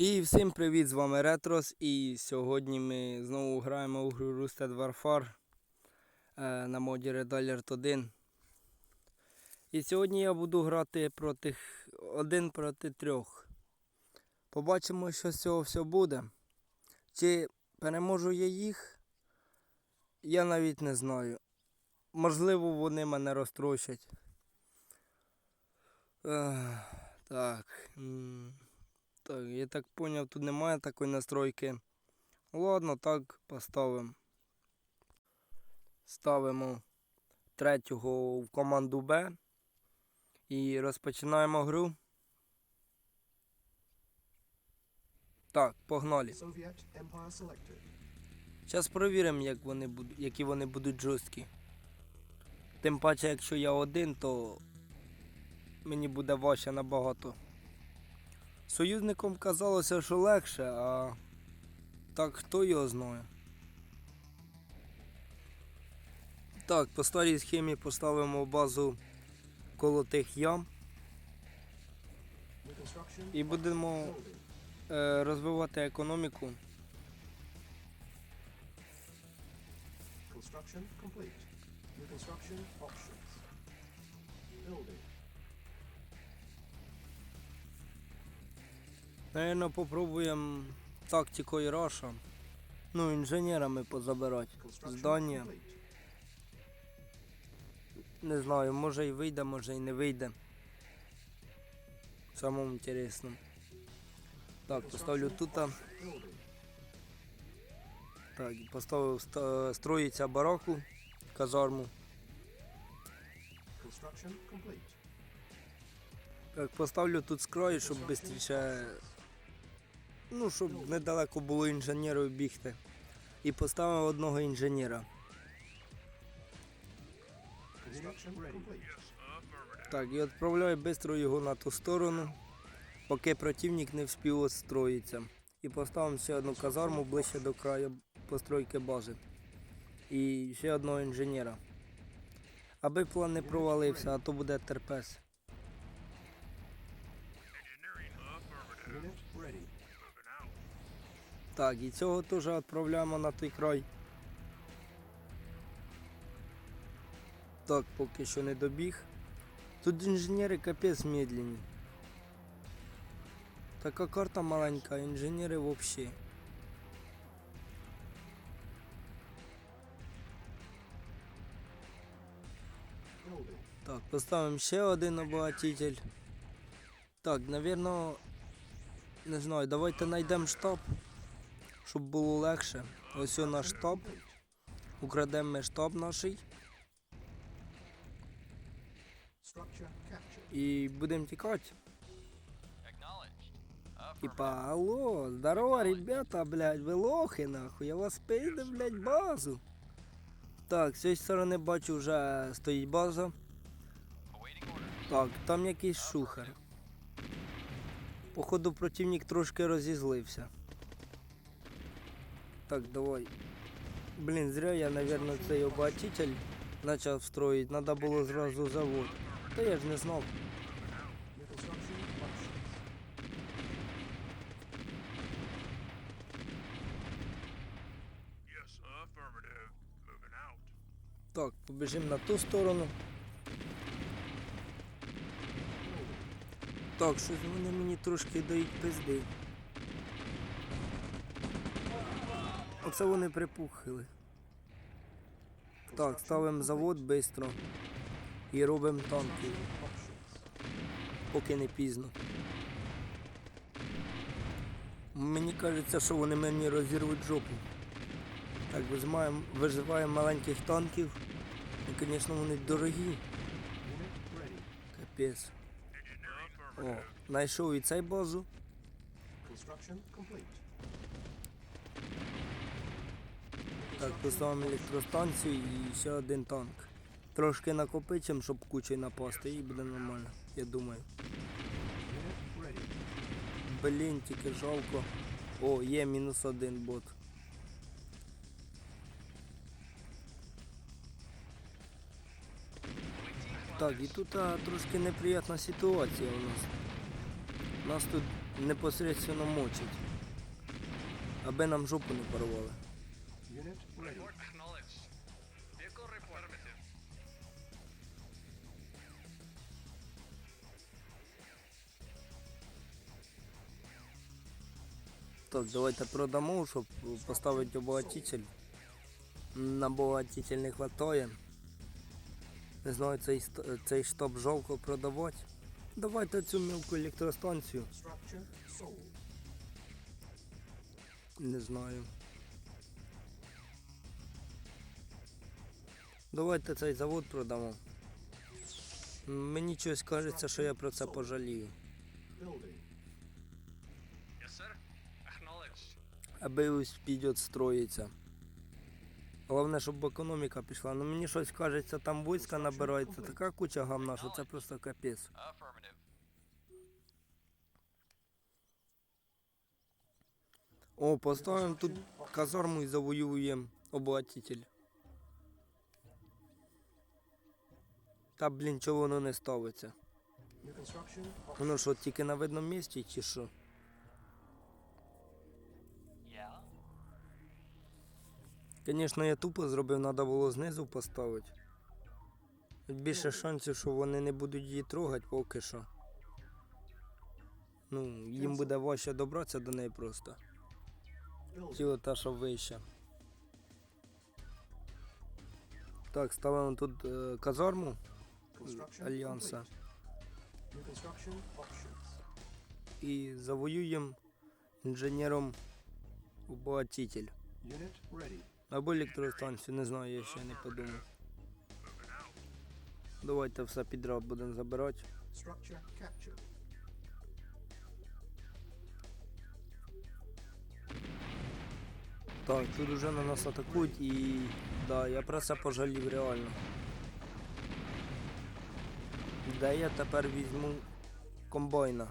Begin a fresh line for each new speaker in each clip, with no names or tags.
І всім привіт, з вами Ретрос. І сьогодні ми знову граємо у гру Rusted Warfare е, на моді Red Alert 1. І сьогодні я буду грати проти один проти трьох. Побачимо, що з цього все буде. Чи переможу я їх? Я навіть не знаю. Можливо, вони мене розтрощать. Так. Так, я так поняв, тут немає такої настройки. Ладно, так поставимо. Ставимо третього в команду Б. І розпочинаємо гру. Так, погнали. Зараз перевіримо, як вони будуть, які вони будуть жорсткі. Тим паче, якщо я один, то мені буде важче набагато. Союзникам казалося, що легше, а так хто його знає. Так, по старій схемі поставимо базу коло тих ям і будемо е, розвивати економіку.
Construction complete. New construction options.
Наверно, попробуємо тактикою Раша. Ну, інженерами позабирати. Здання. Не знаю, може і вийде, може і не вийде. Самому інтересному. Так, поставлю тут. Так, поставив ста- строїться бараку, казарму. Так, поставлю тут з щоб швидше. Ну, щоб недалеко було інженерів бігти. І поставив одного інженера. Так, і відправляю швидко його на ту сторону, поки противник не вспів відстроїтися. І поставимо ще одну казарму ближче до краю постройки бази. І ще одного інженера. Аби план не провалився, а то буде терпес. Так, і цього теж відправляємо на той край. Так, поки що не добіг. Тут інженери капець медленні. Така карта маленька, інженери взагалі. Так, поставимо ще один обогатитель. Так, напевно, не знаю, давайте знайдемо штаб, щоб було легше. Ось о наш штаб. Украдемо ми штаб наш і будемо тікати. Типа, алло, здорово, ребята, блядь, ви лохи, нахуй, я вас пийде, блядь, базу. Так, з цієї сторони бачу вже стоїть база. Так, там якийсь шухер. Походу противник трошки розізлився. Так, давай. Блін, зря я, наверное, цей обогатитель почав строїти. Надо було зразу завод. Та я ж не знав.
New construction options.
Yes, affirmative. Moving out.
Так, побіжимо на ту сторону. Так, щось вони мені трошки дають пизди. Оце вони припухили. Так, ставимо завод швидко і робимо танки, поки не пізно. Мені кажеться, що вони мені розірвуть жопу. Так, визиваємо, виживаємо маленьких танків. І, звісно, вони дорогі. Капець. О, знайшов і цей базу.
Construction complete.
Так, поставимо електростанцію і ще один танк. Трошки накопичимо, щоб кучою напасти, і буде нормально, я думаю. Блін, тільки жалко. О, є мінус один бот. Так, і тут а, трошки неприємна ситуація у нас. Нас тут непосередньо мочить. Аби нам жопу не порвали. Так, давайте продамо, щоб поставити обогатитель. На обогатитель не вистачає. Не знаю, цей, цей штаб жалко продавати. Давайте цю мілку електростанцію. Не знаю. Давайте цей завод продамо. Мені щось кажеться, що я про це пожалію. Аби ось піде строїться. Головне, щоб економіка пішла. Ну мені щось кажеться, там війська набирається. Така куча гамна, що це просто капець. О, поставимо тут казарму і завоюємо обогатитель. Та блін, чого воно не ставиться? Воно що, тільки на видному місці чи що? Звісно, я тупо зробив, треба було знизу поставити. Більше шансів, що вони не будуть її трогати поки що. Ну, їм буде важче добратися до неї просто. Тіло та, що вище. Так, ставимо тут е, казарму Альянса і завоюємо інженером обогатитель.
Unit ready.
Або електростанцію, не знаю, я ще не подумав. Давайте все підряд будемо забирати. Так, тут вже на нас атакують і да, я про це пожалів реально. Де я тепер візьму комбайна?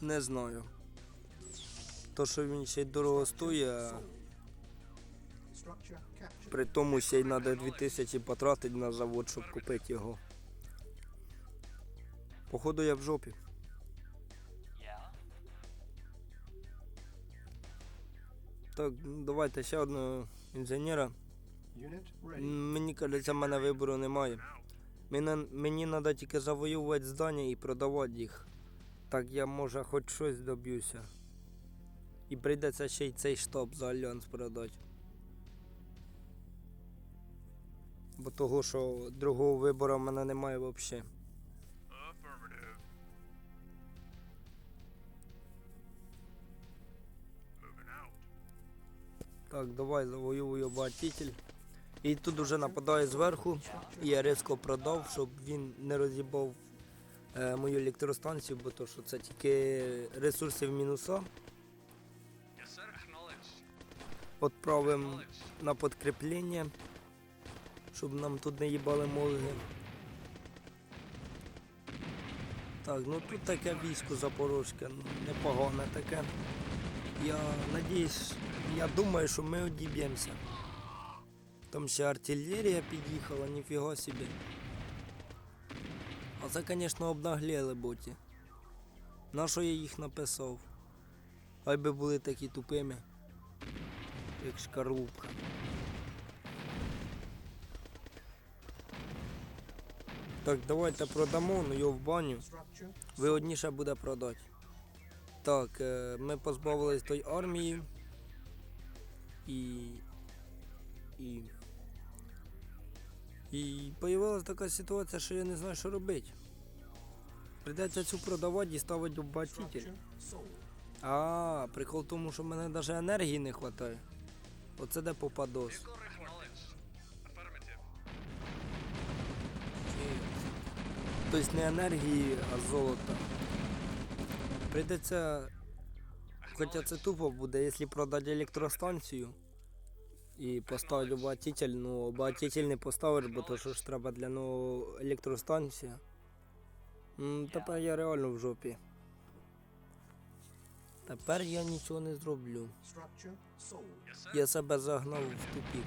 Не знаю. То, що він ще й дорого стоїть, при тому ще й треба 2000 потратити на завод, щоб купити його. Походу я в жопі. Так, давайте ще одного інженера. Мені кажеться, в мене вибору немає. Мені, мені треба тільки завоювати здання і продавати їх. Так я може хоч щось доб'юся. І прийдеться ще й цей штаб за альянс продати. Бо того, що другого вибору в мене немає взагалі. Так, давай завоюю обогатитель. І тут уже нападає зверху. І я різко продав, щоб він не роз'їбав е, мою електростанцію, бо то, що це тільки ресурси в мінуса.
Yes,
Відправимо на підкріплення, щоб нам тут не їбали мозги. Так, ну тут таке військо запорожське, ну, непогане таке. Я надіюсь, я думаю, що ми одіб'ємося. Там ще артилерія під'їхала, ніфіга собі. А це, звісно, обнагліли боті. На що я їх написав? Хай би були такі тупими як шкарлупка. Так, давайте продамо, ну його в баню. Вигодніше буде продати. Так, е, ми позбавились той армії. І. І. І появилась така ситуація, що я не знаю, що робити. Прийдеться цю продавати і ставити оббатитель. А, прикол в тому, що в мене навіть енергії не вистачає. Оце де попадос. Тобто не енергії, а золота. Прийдеться, хоча це тупо буде, якщо продати електростанцію і поставити обогатитель, ну обогатитель не поставиш, бо то що ж треба для нового електростанція. Тепер я реально в жопі. Тепер я нічого не зроблю. Я себе загнав в тупік.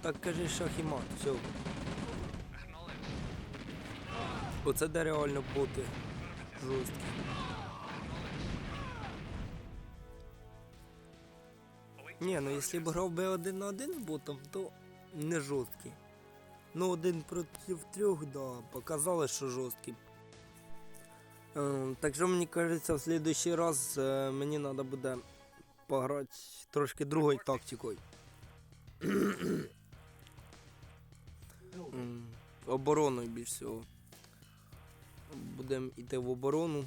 Так кажи шах і мат, все. Оце де реально боти жорсткі. Ні, ну якщо б грав би один на один з ботом, то не жорсткий. Ну, один проти трьох, да, показали, що жорсткий. Е, так що мені кажеться, в следующий раз е, мені треба буде пограти трошки другою тактикою.
Building.
М, Обороною більш всього. Будемо йти в оборону.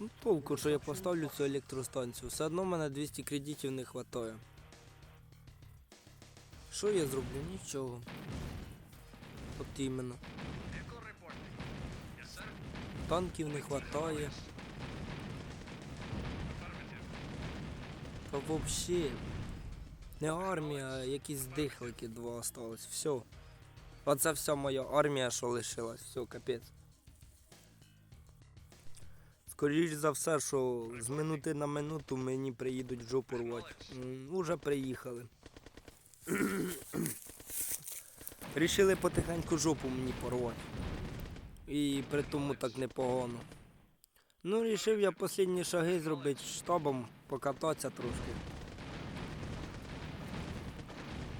Ну, толку, що я поставлю цю електростанцію. Все одно в мене 200 кредитів не вистачає. Що я зроблю? Нічого. От іменно.
Vehicle reporting. Yes, sir.
Танків не вистачає. Та взагалі. Не армія, а якісь дихлики два осталось. Все. Оце вся моя армія, що лишилась. Все, капець. Скоріш за все, що з минути на минуту мені приїдуть жопу рвати. Уже приїхали. Рішили потихеньку жопу мені порвати. І при тому так непогано. Ну, рішив я останні шаги зробити штабом, покататися трошки.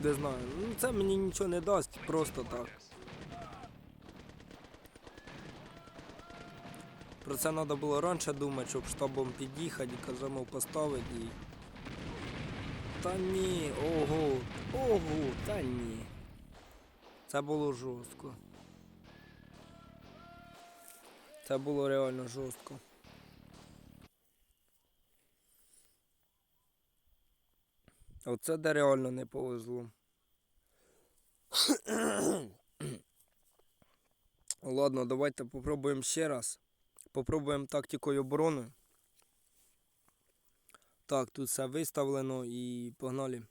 Не знаю, ну це мені нічого не дасть, просто так. Про це треба було раніше думати, щоб штабом під'їхати і поставити і. Та ні, ого, ого, та ні. Це було жорстко. Це було реально жорстко. Оце де реально не повезло. Ладно, давайте попробуємо ще раз. Попробуємо тактикою оборони. Так, тут все виставлено і погнали.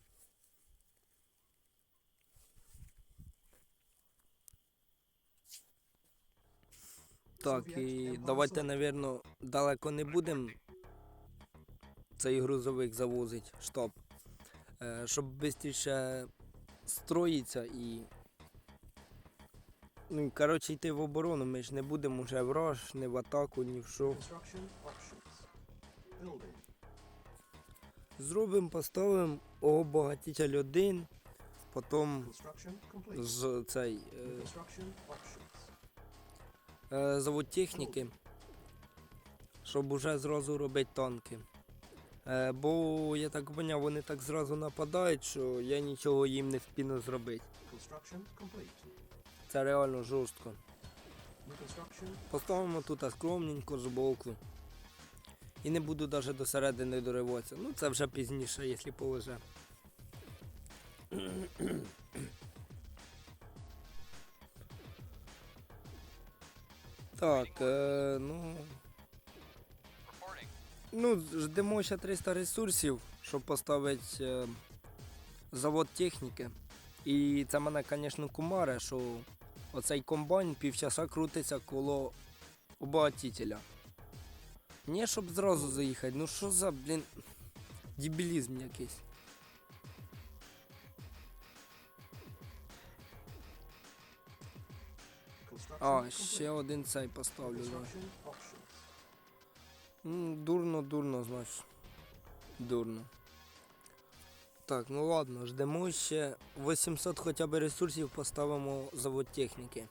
Так, і давайте, напевно, далеко не будемо цей грузовик завозить штаб. Е, щоб швидше строїться і. Ну, коротше, йти в оборону. Ми ж не будемо вже в раш, ні в атаку, ні в що. Зробимо, поставимо обогатитель 1, потім з цей е, завод техніки, щоб уже зразу робити танки. Е, бо я так поняв, вони так зразу нападають, що я нічого їм не вспіну зробити. Це реально жорстко. Поставимо тут скромненько збоку. І не буду навіть до середини дориватися. Ну це вже пізніше, якщо повезе. Так, е, ну. Ну, ждемо ще 300 ресурсів, щоб поставити е, завод техніки. І це мене, звісно, кумаре, що оцей комбайн півчаса крутиться коло обагатителя. Не щоб зразу заїхати, ну що за, блін, дебілізм якийсь. А, ще один цей поставлю. М, Дурно, дурно, значить. Дурно. Так, ну ладно, ждемо ще 800 хоча б ресурсів поставимо завод техніки.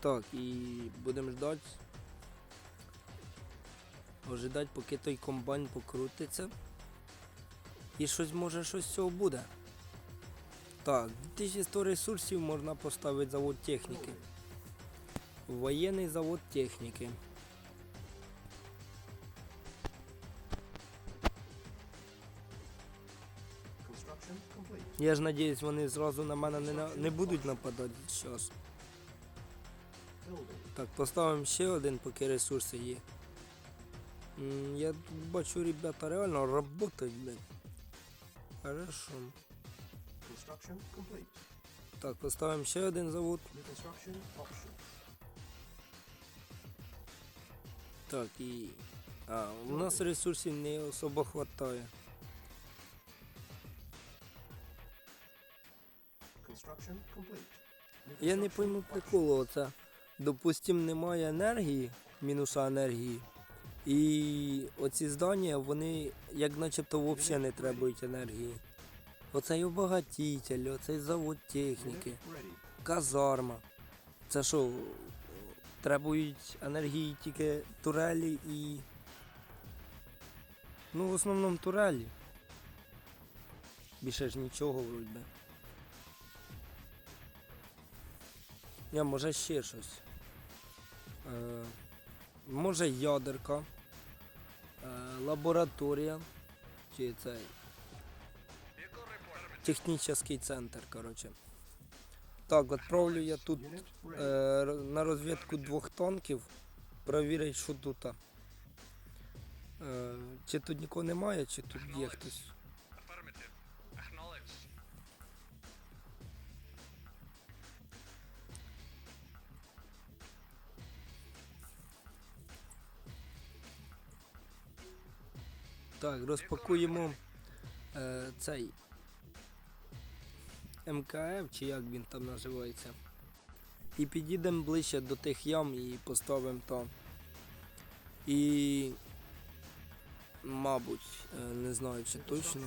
Так, і будемо ждати. Ожидати, поки той комбайн покрутиться. І щось може щось з цього буде. Так, 2100 ресурсів можна поставити завод техніки. Воєнний завод техніки. Я ж надіюсь, вони зразу на мене не, на- не будуть нападати зараз. Так, поставимо ще один, поки ресурси є. Я тут бачу, ребята реально работають, блядь. Хорошо.
Construction complete.
Так, поставим ще один завод. Так, і... А, у ну, нас ресурсів не особо хватає.
Construction complete.
Я не пойму приколу, це. Допустим, немає енергії, мінуса енергії. І оці здання, вони як начебто взагалі не требують енергії. Оцей обагатитель, оцей завод техніки, казарма. Це що, требують енергії тільки турелі і. Ну, в основному турелі. Більше ж нічого вроді. Я може ще щось. Е, може ядерка. Е, лабораторія. Чи цей технічний центр, коротше. Так, відправлю я тут е, на розвідку двох танків. Провірять, що тут. Е, чи тут нікого немає, чи тут є хтось. Так, розпакуємо е, цей МКФ, чи як він там називається. І підійдемо ближче до тих ям і поставимо там. І. Мабуть, е, не знаю чи точно.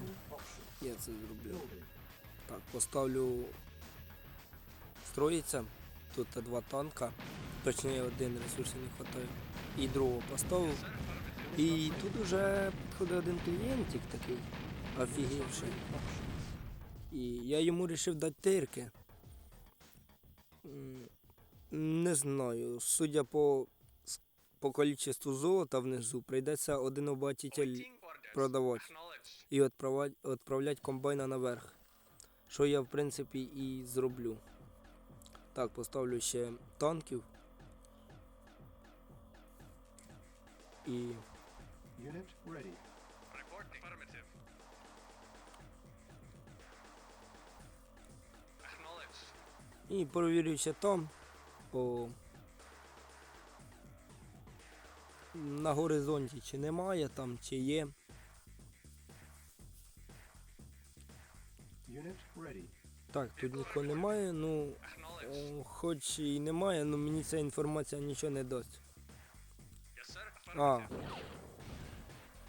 Я це зроблю. Так, поставлю. Строїться. Тут два танка. Точніше один ресурсів не вистачає. І другого поставив. І тут уже підходить один клієнтик такий, офігівший. І я йому вирішив дати тирки. Не знаю, судя по, по кількості золота внизу, прийдеться один обатитель продавати і відправляти комбайна наверх. Що я в принципі і зроблю. Так, поставлю ще танків. І
Unit ready.
Reporting. Affirmative. Acknowledged.
І перевірю там по на горизонті, чи немає там, чи є.
Unit ready.
Так, тут нікого немає, ну о, хоч і немає, ну мені ця інформація нічого не дасть.
Yes, sir.
А.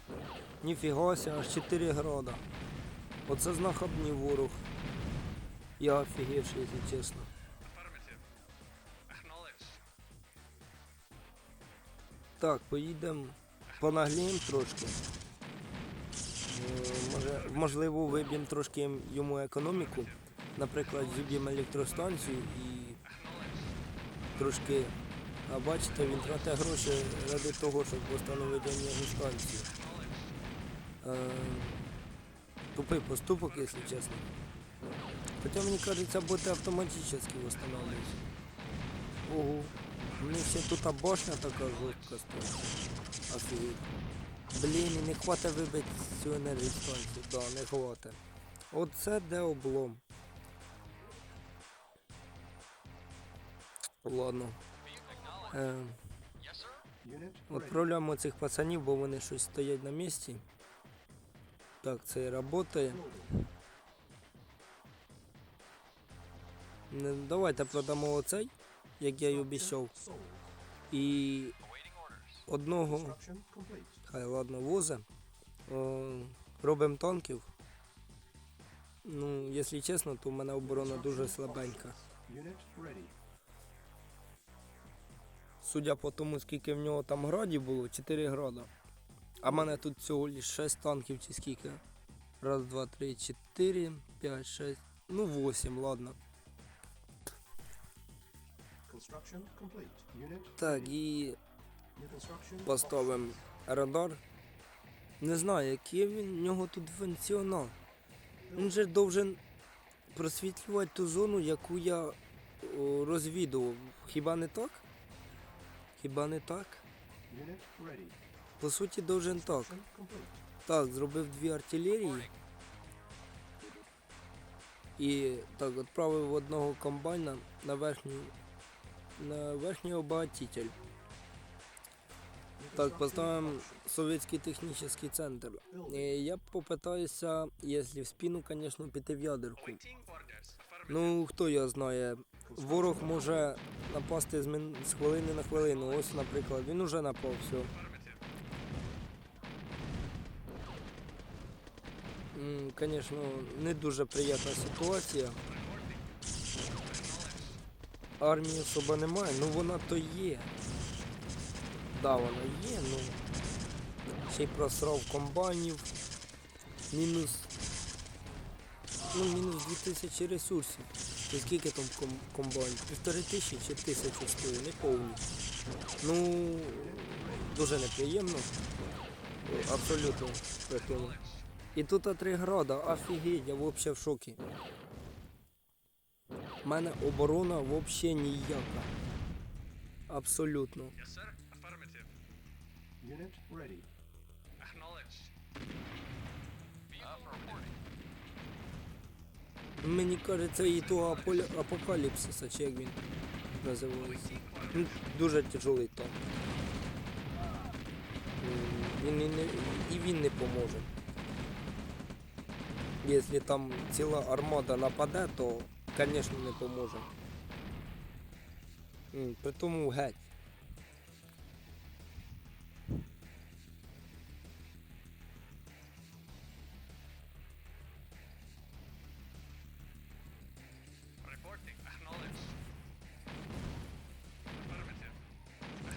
Affirmative.
Ніфіга ся, аж 4 града. Оце знахабний ворог. Я офігівший, якщо чесно. Так, поїдемо понагліємо трошки. Е, Може, можливо, виб'ємо трошки йому економіку. Наприклад, зіб'ємо електростанцію і трошки. А бачите, він тратить гроші ради того, щоб встановити енергостанцію. Е, Тупий поступок, якщо чесно. Хоча мені кажеться, боти автоматично встановлюються. Ого. У них ще тут башня така жорстка стоїть. Офігеть. Блін, не хватить вибити цю енергостанцію. Да, не хватить. Оце де облом. Ладно. Е, відправляємо цих пацанів, бо вони щось стоять на місці. Так, це і працює. Давайте продамо оцей, як я й обіцяв. І одного, хай ладно, возе. О, робимо танків. Ну, якщо чесно, то в мене оборона дуже слабенька. Судя по тому, скільки в нього там градів було, 4 града. А в мене тут всього лиш 6 танків чи скільки. Раз, два, три, чотири, п'ять, шесть. Ну, 8, ладно.
Construction complete. Unit
Так, і поставимо радар. Не знаю, який він, в нього тут функціонал. Він же должен просвітлювати ту зону, яку я розвідував. Хіба не так? Хіба не так? По суті, должен так. Так, зробив дві артилерії. І так, відправив одного комбайна на верхній на верхній обагатитель. Так, поставимо совєтський технічний центр. Е, Я попитаюся, якщо в спину, звісно, піти в ядерку. Ну, хто його знає. Ворог може напасти з хвилини на хвилину. Ось, наприклад, він уже напав, все. Звісно, не дуже приємна ситуація. Армії особо немає, ну вона то є. Да, вона є, ну. Ще й просрав комбайнів. Мінус. Ну, мінус 2000 ресурсів. І скільки там ком комбайн? Півтори тисячі чи тисячу стоїть, не повні. Ну, дуже неприємно. Абсолютно прикольно. І тут а три града, офігеть, я взагалі в шокі. У мене оборона взагалі ніяка. Абсолютно.
Yes, sir.
Unit ready.
Acknowledged.
Мені кажеться, і того аполя- апокаліпсиса, чи як він називається. Дуже тяжелий танк. Він і, не, і він не поможе. Якщо там ціла армада нападе, то, звісно, не поможе. При тому геть.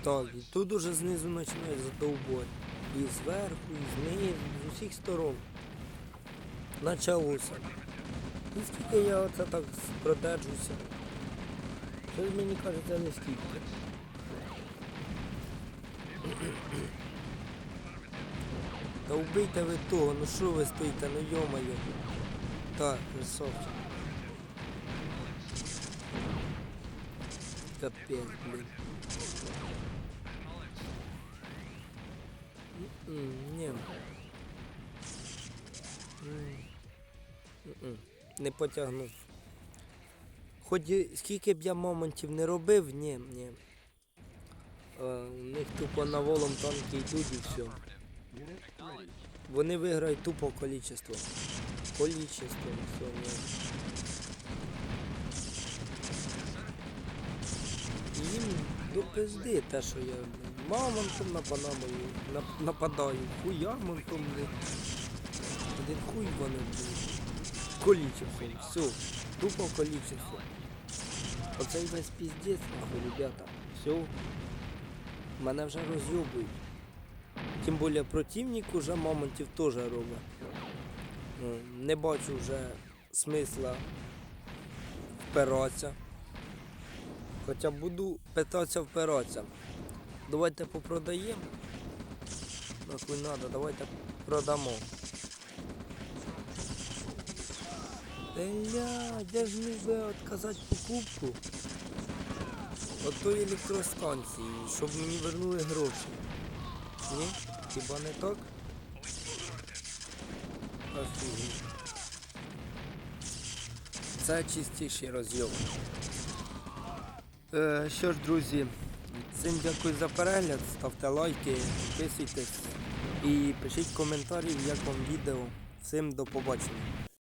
Так, тут уже знизу починають задовбати. І зверху, і знизу, з усіх сторон. Началося. І скільки я оце так продержуся? Щось мені кажеться не скільки. Та вбийте ви того, ну що ви стоїте, ну йомаю. Так, красавчик. Капець, блін. Ні. Не потягнув. Хоч скільки б я моментів не робив, ні, ні. У них тупо наволом танки йдуть і все. Вони виграють тупо количество. Количество, все, ні. Їм до пизди те, що я мамонтом нападаю, нап- нападаю, хуямонтом, блін. Один хуй вони, блін. Количеством, все, тупо количество. Оцей весь піздець, нахуй, ребята. Все. Мене вже роз'юбують. Тим більше противник уже мамонтів теж робить. Ну, Не бачу вже смисла впиратися. Хоча буду питатися впиратися. Давайте попродаємо. Нахуй надо, давайте продамо. Бля, я ж міг би відказати покупку от тої електростанції, щоб мені вернули гроші. Ні? Хіба не так? Це чистіший розйом. Е, що ж, друзі, всім дякую за перегляд, ставте лайки, підписуйтесь і пишіть коментарі, як вам відео. Всім до побачення.